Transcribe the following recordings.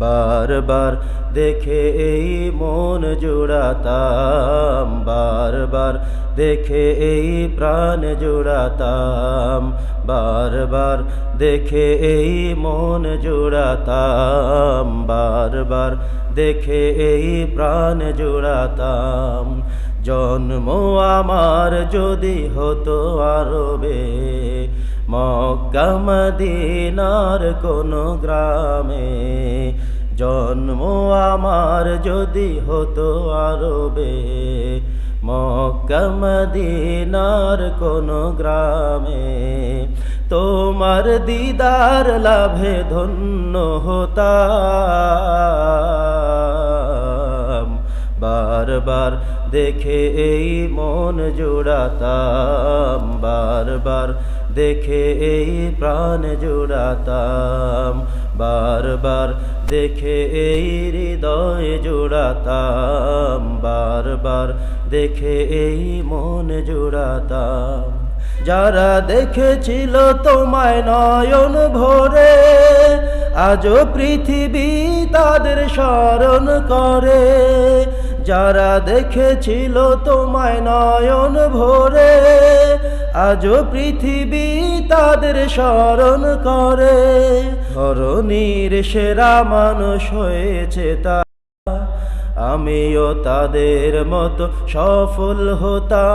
বারবার দেখে এই মন জোড়াতাম, বারবার দেখে এই প্রাণ জোড়াতাম, বারবার দেখে এই মন জোড়াতাম, বারবার দেখে এই প্রাণ জোড়াতাম। জন্ম আমার যদি হতো আরবে মক্কা মদিনার কোনো গ্রামে জন্ম আমার যদি হতো আরবে। মক্কা মদিনার কোনো গ্রামে তোমার দিদার লাভে ধন্য হতাম। বারবার দেখে এই মন জোড়াতাম। বারবার দেখে এই প্রাণ জোড়াতাম, বারবার দেখে এই হৃদয় জোড়াতাম, বারবার দেখে এই মন জোড়াতাম। যারা দেখেছিল তোমায় নয়ন ভরে, আজও পৃথিবী তাদের স্মরণ করে। যারা দেখেছিল তোমায় নয়ন ভরে আজও পৃথিবী তাদের স্মরণ করে। ধরণীর সেরা মানুষ হয়েছে তা। আমিও তাদের মতো সফল হতাম।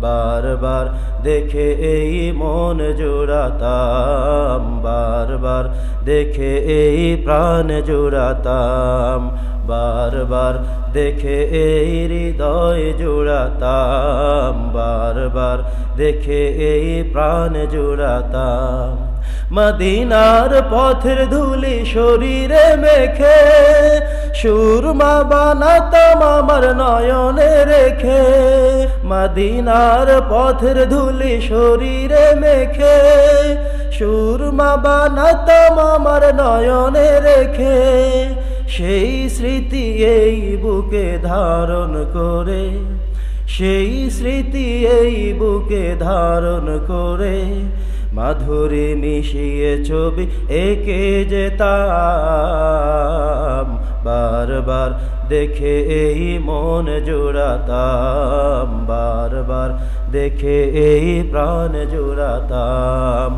বারবার দেখে এই মন জোড়াতাম। বারবার দেখে এই প্রাণ জোড়াতাম। বারবার দেখে এই হৃদয় জোড়াতাম, বারবার দেখে এই প্রাণ জোড়াতাম। মদিনার পথের ধুলি শরীরে মেখে, সুরমা বানাতাম আমার নয়নে রেখে। মদিনার পথের ধুলি শরীরে মেখে, সুরমা বানাতাম আমার নয়নে রেখে। সেই স্মৃতি এই বুকে ধারণ করে, সেই স্মৃতি এই বুকে ধারণ করে, মাধুরী মিশিয়ে ছবি একে যেতাম, বারবার দেখে এই মন জোড়াতাম, বারবার দেখে এই প্রাণ জোড়াতাম,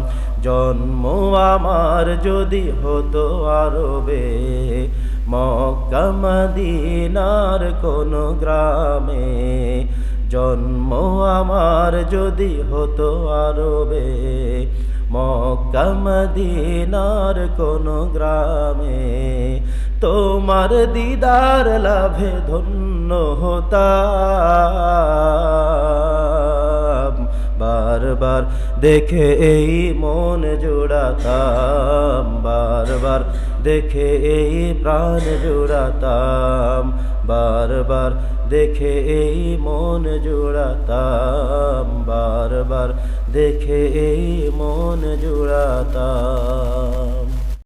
জন্ম আমার যদি হতো আরবে মক্কা মদিনার কোনো গ্রামে জন্ম আমার যদি হতো আরবে। মক্কা মদিনার কোনো গ্রামে তোমার দিদার লাভে ধন্য হতাম। বারবার দেখে এই মন জোড়াতাম, বারবার দেখে এই প্রাণ জোড়াতাম, বারবার দেখে এই মন জোড়াতাম, বারবার দেখে এই মন জোড়াতাম।